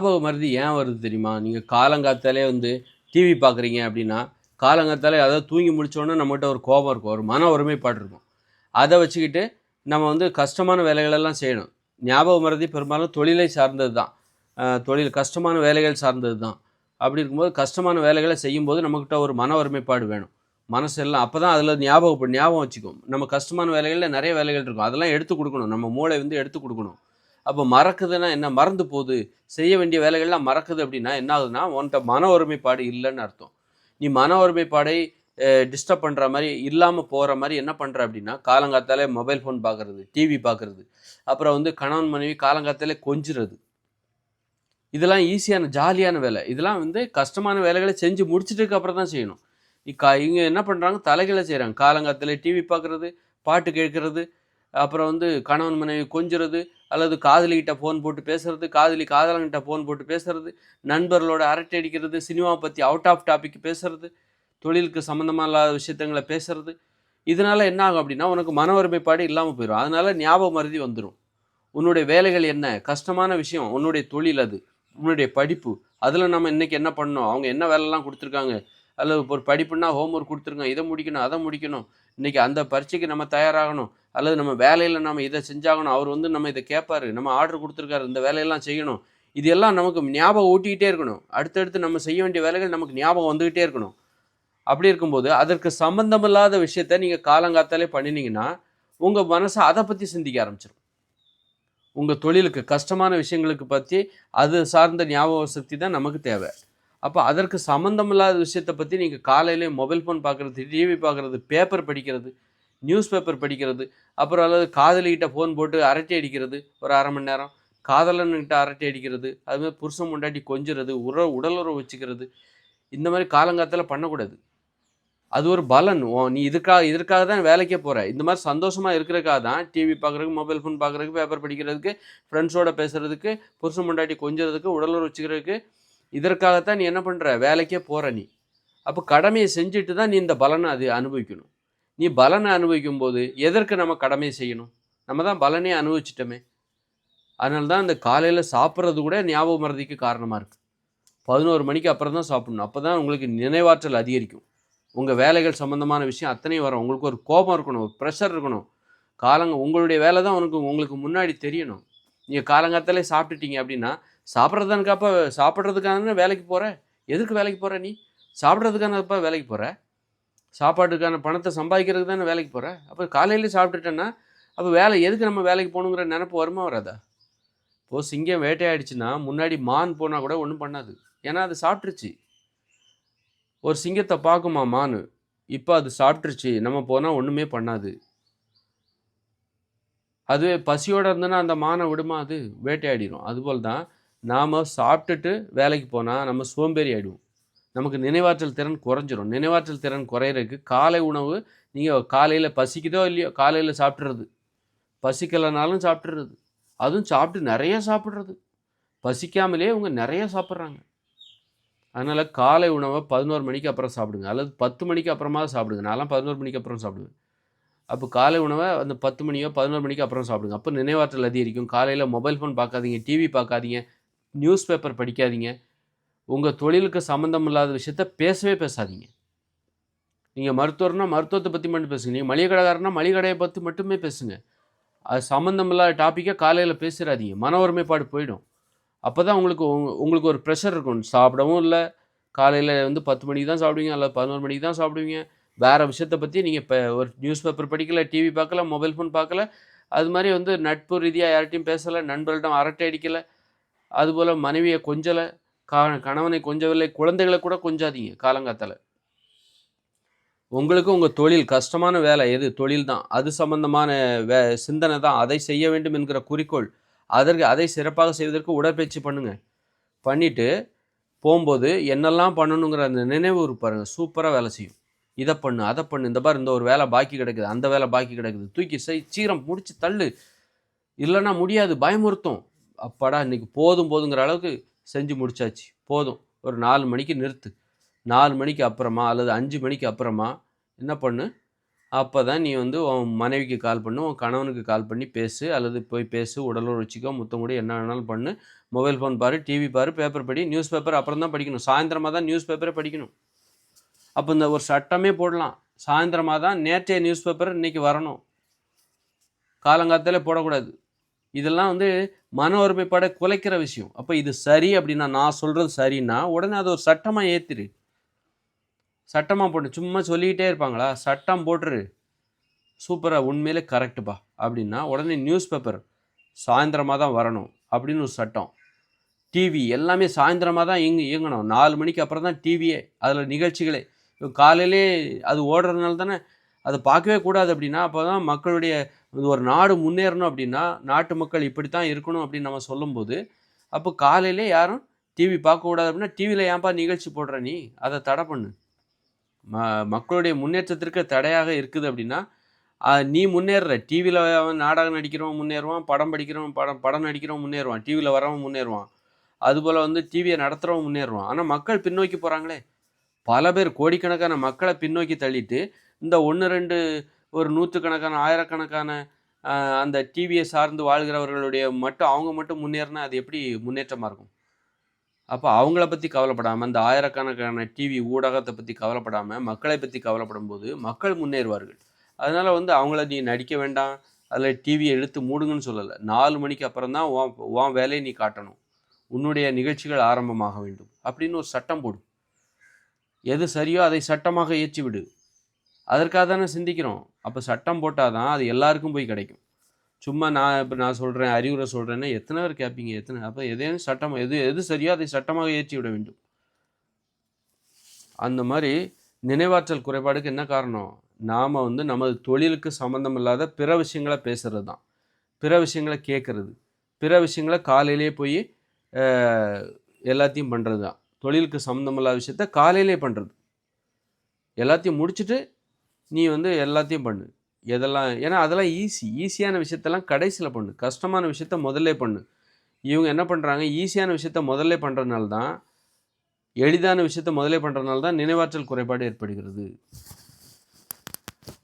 ஞாபக மருதி ஏன் வருது தெரியுமா? நீங்கள் காலங்காத்தாலே வந்து டிவி பார்க்குறீங்க அப்படின்னா காலங்காத்தாலே அதாவது தூங்கி முடித்தோடனே நம்மகிட்ட ஒரு கோபம் இருக்கும் ஒரு மன ஒருமைப்பாடு இருக்கும். அதை வச்சுக்கிட்டு நம்ம வந்து கஷ்டமான வேலைகளெல்லாம் செய்யணும். ஞாபக மருதி பெரும்பாலும் தொழிலை சார்ந்தது தான். தொழில் கஷ்டமான வேலைகள் சார்ந்தது தான். அப்படி இருக்கும்போது கஷ்டமான வேலைகளை செய்யும்போது நம்மக்கிட்ட ஒரு மன ஒருமைப்பாடு வேணும். மனசெல்லாம் அப்போ தான் அதில் ஞாபகம் ஞாபகம் வச்சுக்கும். நம்ம கஷ்டமான வேலைகளில் நிறைய வேலைகள் இருக்கும். அதெல்லாம் எடுத்து கொடுக்கணும். நம்ம மூளை வந்து எடுத்து கொடுக்கணும். அப்போ மறக்குதுன்னா என்ன? மறந்து போகுது. செய்ய வேண்டிய வேலைகள்லாம் மறக்குது அப்படின்னா என்ன ஆகுதுன்னா உன்கிட்ட மன ஒருமைப்பாடு இல்லைன்னு அர்த்தம். நீ மன ஒருமைப்பாடை டிஸ்டர்ப் பண்ணுற மாதிரி இல்லாமல் போகிற மாதிரி என்ன பண்ணுற அப்படின்னா காலங்காத்தாலே மொபைல் ஃபோன் பார்க்குறது டிவி பார்க்குறது அப்புறம் வந்து கணவன் மனைவி காலங்காத்தாலே கொஞ்சுறது. இதெல்லாம் ஈஸியான ஜாலியான வேலை. இதெல்லாம் வந்து கஷ்டமான வேலைகளை செஞ்சு முடிச்சிட்டுக்கு அப்புறம் தான் செய்யணும். இக்கா இவங்க என்ன பண்ணுறாங்க தலைகளை செய்கிறாங்க காலங்காத்தில் டிவி பார்க்குறது பாட்டு கேட்குறது அப்புறம் வந்து கணவன் மனைவி கொஞ்சுறது அல்லது காதலிகிட்ட ஃபோன் போட்டு பேசுறது காதலி காதலங்கிட்ட ஃபோன் போட்டு பேசுறது நண்பர்களோட அரட்டை அடிக்கிறது சினிமா பற்றி அவுட் ஆஃப் டாபிக் பேசுறது தொழிலுக்கு சம்மந்தமாக இல்லாத விஷயத்தங்களை பேசுறது. இதனால் என்ன ஆகும் அப்படின்னா உனக்கு மன ஒருமைப்பாடு இல்லாமல் போயிடும் அதனால் ஞாபகம் மருதி வந்துடும் உன்னுடைய வேலைகள் என்ன? கஷ்டமான விஷயம். உன்னுடைய தொழில் அது. உன்னுடைய படிப்பு. அதில் நம்ம இன்றைக்கி என்ன பண்ணோம் அவங்க என்ன வேலைலாம் கொடுத்துருக்காங்க? அல்லது ஒரு படிப்புன்னா ஹோம்ஒர்க் கொடுத்துருங்க இதை முடிக்கணும் அதை முடிக்கணும். இன்னைக்கு அந்த பரீட்சைக்கு நம்ம தயாராகணும். அல்லது நம்ம வேலையில் நம்ம இதை செஞ்சாகணும். அவர் வந்து நம்ம இதை கேட்பாரு. நம்ம ஆர்டர் கொடுத்துருக்காரு. இந்த வேலையெல்லாம் செய்யணும். இது எல்லாம் நமக்கு ஞாபகம் ஊட்டிக்கிட்டே இருக்கணும். அடுத்தடுத்து நம்ம செய்ய வேண்டிய வேலைகள் நமக்கு ஞாபகம் வந்துக்கிட்டே இருக்கணும். அப்படி இருக்கும்போது அதற்கு சம்மந்தமில்லாத விஷயத்த நீங்கள் காலங்காத்தாலே பண்ணினீங்கன்னா உங்கள் மனசை அதை பற்றி சிந்திக்க ஆரம்பிச்சிடும் உங்கள் தொழிலுக்கு கஷ்டமான விஷயங்களுக்கு பற்றி அது சார்ந்த ஞாபக சக்தி தான் நமக்கு தேவை. அப்போ அதற்கு சம்மந்தமில்லாத விஷயத்தை பற்றி நீங்கள் காலையிலே மொபைல் ஃபோன் பார்க்குறது டிவி பார்க்குறது பேப்பர் படிக்கிறது நியூஸ் பேப்பர் படிக்கிறது அப்புறம் அல்லது காதலிக்கிட்ட ஃபோன் போட்டு அரட்டை அடிக்கிறது ஒரு அரை மணி நேரம். காதலன்கிட்ட அரட்டை அடிக்கிறது அதுமாதிரி புருஷன் முண்டாட்டி கொஞ்சுறது உற உடலுறவு வச்சுக்கிறது. இந்த மாதிரி காலங்காலத்தில் பண்ணக்கூடாது. அது ஒரு பலன். ஓ நீ இதுக்காக இதற்காக தான் வேலைக்கே போகிற இந்த மாதிரி சந்தோஷமாக இருக்கிறதுக்காக தான் டிவி பார்க்குறதுக்கு மொபைல் ஃபோன் பார்க்குறதுக்கு பேப்பர் படிக்கிறதுக்கு ஃப்ரெண்ட்ஸோட பேசுகிறதுக்கு புருஷன் முண்டாட்டி கொஞ்சுறதுக்கு உடலுறவு வச்சுக்கிறதுக்கு இதற்காகத்தான் நீ என்ன பண்ணுற வேலைக்கே போகிற நீ. அப்போ கடமையை செஞ்சுட்டு தான் நீ இந்த பலனை அது அனுபவிக்கணும். நீ பலனை அனுபவிக்கும் போது எதற்கு நம்ம கடமையை செய்யணும்? நம்ம தான் பலனே அனுபவிச்சிட்டோமே. அதனால தான் இந்த காலையில் சாப்பிட்றது கூட ஞாபக மறதிக்கு காரணமாக இருக்குது பதினோரு மணிக்கு அப்புறம் தான் சாப்பிடணும். அப்போ தான் உங்களுக்கு நினைவாற்றல் அதிகரிக்கும். உங்கள் வேலைகள் சம்மந்தமான விஷயம் அத்தனையும் வரும். உங்களுக்கு ஒரு கோபம் இருக்கணும் ஒரு ப்ரெஷர் இருக்கணும். காலங்க உங்களுடைய வேலை தான் உனக்கு உங்களுக்கு முன்னாடி தெரியணும். நீங்கள் காலங்காத்தாலே சாப்பிட்டுட்டீங்க அப்படின்னா சாப்பிட்றதுக்காப்ப சாப்பிட்றதுக்கான வேலைக்கு போகிற எதுக்கு வேலைக்கு போகிற நீ? சாப்பிட்றதுக்கானப்பா வேலைக்கு போகிற சாப்பாட்டுக்கான பணத்தை சம்பாதிக்கிறதுக்கு தானே வேலைக்கு போகிற அப்போ காலையிலேயே சாப்பிட்டுட்டேன்னா அப்போ வேலை எதுக்கு நம்ம வேலைக்கு போகணுங்கிற நினப்பு வருமா வராதா? இப்போது சிங்கம் வேட்டையாடிச்சுன்னா முன்னாடி மான் போனால் கூட ஒன்றும் பண்ணாது. ஏன்னா அது சாப்பிட்ருச்சு ஒரு சிங்கத்தை பார்க்குமா மான்? இப்போ அது சாப்பிட்ருச்சு நம்ம போனால் ஒன்றுமே பண்ணாது. அதுவே பசியோடு இருந்ததுன்னா அந்த மானை விடுமா அது? வேட்டையாடிடும் அதுபோல் தான் நாம் சாப்பிட்டுட்டு வேலைக்கு போனால் நம்ம சோம்பேறி ஆகிடுவோம் நமக்கு நினைவாற்றல் திறன் குறைஞ்சிரும். நினைவாற்றல் திறன் குறையிறதுக்கு காலை உணவு நீங்கள் காலையில் பசிக்குதோ இல்லையோ காலையில் சாப்பிட்றது பசிக்கலைனாலும் சாப்பிட்றது அதுவும் சாப்பிட்டு நிறைய சாப்பிட்றது. பசிக்காமலே அவங்க நிறைய சாப்பிட்றாங்க. அதனால் காலை உணவை பதினோரு மணிக்கு அப்புறம் சாப்பிடுங்க. அல்லது பத்து மணிக்கு அப்புறமா சாப்பிடுங்க. நான்லாம் பதினோரு மணிக்கு அப்புறம் சாப்பிடுவேன். அப்போ காலை உணவை அந்த பத்து மணியோ பதினோரு மணிக்கு அப்புறம் சாப்பிடுங்க. அப்போ நினைவாற்றல் அதிகரிக்கும். காலையில் மொபைல் ஃபோன் பார்க்காதீங்க டிவி பார்க்காதீங்க. நியூஸ் பேப்பர் படிக்காதீங்க. உங்கள் தொழிலுக்கு சம்மந்தம் இல்லாத விஷயத்த பேசவே பேசாதீங்க. நீங்கள் மருத்துவர்னா மருத்துவத்தை பற்றி மட்டும் பேசுங்க. நீங்கள் மளிகை கடைக்காரனா மளிகை கடையை பற்றி மட்டுமே பேசுங்க. அது சம்மந்தம் இல்லாத டாப்பிக்கை காலையில் பேசிடாதீங்க மன ஒருமைப்பாடு போயிடும். அப்போ தான் உங்களுக்கு உங்களுக்கு ஒரு ப்ரெஷர் இருக்கும். சாப்பிடவும் இல்லை. காலையில் வந்து பத்து மணிக்கு தான் சாப்பிடுவீங்க. அல்லது பதினோரு மணிக்கு தான் சாப்பிடுவீங்க. வேறு விஷயத்தை பற்றி நீங்கள் இப்போ ஒரு நியூஸ் பேப்பர் படிக்கல டிவி பார்க்கல மொபைல் ஃபோன் பார்க்கல. அது மாதிரி வந்து நட்பு ரீதியாக யார்கிட்டையும் பேசலை. நண்பர்களிடம் அரட்டை அடிக்கலை. அதுபோல் மனைவியை கொஞ்சலை கா கணவனை கொஞ்சவில்லை குழந்தைகளை கூட கொஞ்சாதீங்க காலங்காத்தால. உங்களுக்கு உங்கள் தொழில் கஷ்டமான வேலை எது? தொழில் தான். அது சம்பந்தமான வே சிந்தனை தான். அதை செய்ய வேண்டும் என்கிற குறிக்கோள். அதற்கு அதை சிறப்பாக செய்வதற்கு உடற்பயிற்சி பண்ணுங்கள் பண்ணிவிட்டு போகும்போது என்னெல்லாம் பண்ணணுங்கிற அந்த நினைவு இருப்பாருங்க சூப்பராக வேலை செய்யும். இதை பண்ணு அதை பண்ணு. இந்த பாரு இந்த ஒரு வேலை பாக்கி கிடக்குது. அந்த வேலை பாக்கி கிடக்குது. தூக்கி செய் சீக்கிரம் முடிச்சு தள்ளு. இல்லைன்னா முடியாது. பயமுறுத்தும். அப்பாடா இன்றைக்கி போதும் போதுங்கிற அளவுக்கு செஞ்சு முடிச்சாச்சு. போதும். ஒரு நாலு மணிக்கு நிறுத்து. நாலு மணிக்கு அப்புறமா அல்லது அஞ்சு மணிக்கு அப்புறமா என்ன பண்ணு? அப்போ தான் நீ வந்து உன் மனைவிக்கு கால் பண்ணு உன் கணவனுக்கு கால் பண்ணி பேசு அல்லது போய் பேசு உடலுறவு வச்சுக்கோ முத்தம் கூட என்ன வேணாலும் பண்ணு. மொபைல் ஃபோன் பாரு டிவி பாரு பேப்பர் படி நியூஸ் பேப்பர் அப்புறம் தான் படிக்கணும். சாயந்தரமாக தான் நியூஸ் பேப்பரை படிக்கணும். அப்போ இந்த ஒரு சட்டமே போடலாம். சாயந்தரமாக தான் நேற்றைய நியூஸ் பேப்பர் இன்றைக்கி வரணும். காலங்காத்தாலே போடக்கூடாது. இதெல்லாம் வந்து மன ஒருமைப்பாடை குலைக்கிற விஷயம். அப்போ இது சரி அப்படின்னா நான் சொல்கிறது சரின்னா உடனே அது ஒரு சட்டமாக ஏற்றிரு சட்டமாக போட்டு சும்மா சொல்லிக்கிட்டே இருப்பாங்களா? சட்டம் போட்டுரு. சூப்பராக உண்மையிலே கரெக்டுப்பா அப்படின்னா உடனே நியூஸ் பேப்பர் சாயந்தரமாக தான் வரணும் அப்படின்னு ஒரு சட்டம். டிவி எல்லாமே சாயந்தரமாக தான் இயங்கு இயங்கணும். நாலு மணிக்கு அப்புறம் தான் டிவியே அதில் நிகழ்ச்சிகளே. காலையிலே அது ஓடுறதுனால தானே அதை பார்க்கவே கூடாது அப்படின்னா அப்போ தான் மக்களுடைய ஒரு நாடு முன்னேறணும் அப்படின்னா நாட்டு மக்கள் இப்படி தான் இருக்கணும் அப்படின்னு நம்ம சொல்லும்போது அப்போ காலையிலே யாரும் டிவி பார்க்கக்கூடாது அப்படின்னா டிவியில் ஏன்பா நிகழ்ச்சி போடுற நீ? அதை தடை பண்ணு. ம மக்களுடைய முன்னேற்றத்திற்கு தடையாக இருக்குது அப்படின்னா நீ முன்னேறுற. டிவியில் அவன் நாடகம் நடிக்கிறவன் முன்னேறுவான் படம் படிக்கிறவன் படம் படம் நடிக்கிறவன் முன்னேறுவான் டிவியில் வரவன் முன்னேறுவான். அதுபோல் வந்து டிவியை நடத்துகிறவன் முன்னேறுவான். ஆனால் மக்கள் பின்னோக்கி போகிறாங்களே பல பேர் கோடிக்கணக்கான மக்களை பின்னோக்கி தள்ளிட்டு இந்த ஒன்று ரெண்டு ஒரு நூற்றுக்கணக்கான ஆயிரக்கணக்கான அந்த டிவியை சார்ந்து வாழ்கிறவர்களுடைய மட்டும் அவங்க மட்டும் முன்னேறினா அது எப்படி முன்னேற்றமாக இருக்கும்? அப்போ அவங்கள பற்றி கவலைப்படாமல் அந்த ஆயிரக்கணக்கான டிவி ஊடகத்தை பற்றி கவலைப்படாமல் மக்களை பற்றி கவலைப்படும் போது மக்கள் முன்னேறுவார்கள். அதனால் வந்து அவங்கள நீ நடிக்க வேண்டாம் அதில் டிவியை எடுத்து மூடுங்கன்னு சொல்லலை. நாலு மணிக்கு அப்புறம் தான் உன் உன் வேலையை நீ காட்டணும். உன்னுடைய நிகழ்ச்சிகள் ஆரம்பமாக வேண்டும். அப்படின்னு ஒரு சட்டம் போடும் எது சரியோ அதை சட்டமாக ஏற்றி விடு. அதற்காக தானே சிந்திக்கிறோம். அப்போ சட்டம் போட்டால் தான் அது எல்லாருக்கும் போய் கிடைக்கும். சும்மா நான் இப்போ நான் சொல்கிறேன் அறிவுரை சொல்கிறேன்னா எத்தனை பேர் கேட்பீங்க எத்தனை அப்போ எதையும் சட்டம் எது எது சரியோ அதை சட்டமாக ஏற்றி விட வேண்டும். அந்த மாதிரி நினைவாற்றல் குறைபாடுக்கு என்ன காரணம்? நாம் வந்து நமது தொழிலுக்கு சம்மந்தம் இல்லாத பிற விஷயங்களை பேசுகிறது தான். பிற விஷயங்களை கேட்குறது பிற விஷயங்களை காலையிலே போய் எல்லாத்தையும் பண்ணுறது தான். தொழிலுக்கு சம்மந்தம் இல்லாத விஷயத்த காலையிலே பண்ணுறது எல்லாத்தையும் முடிச்சுட்டு நீ வந்து எல்லாத்தையும் பண்ணு. எதெல்லாம் ஏன்னா அதெல்லாம் ஈஸி ஈஸியான விஷயத்தெல்லாம் கடைசியில் பண்ணு. கஷ்டமான விஷயத்த முதல்ல பண்ணு. இவங்க என்ன பண்ணுறாங்க ஈஸியான விஷயத்த முதல்ல பண்ணுறதுனால தான் எளிதான விஷயத்த முதலே பண்ணுறதுனால தான் நினைவாற்றல் குறைபாடு ஏற்படுகிறது.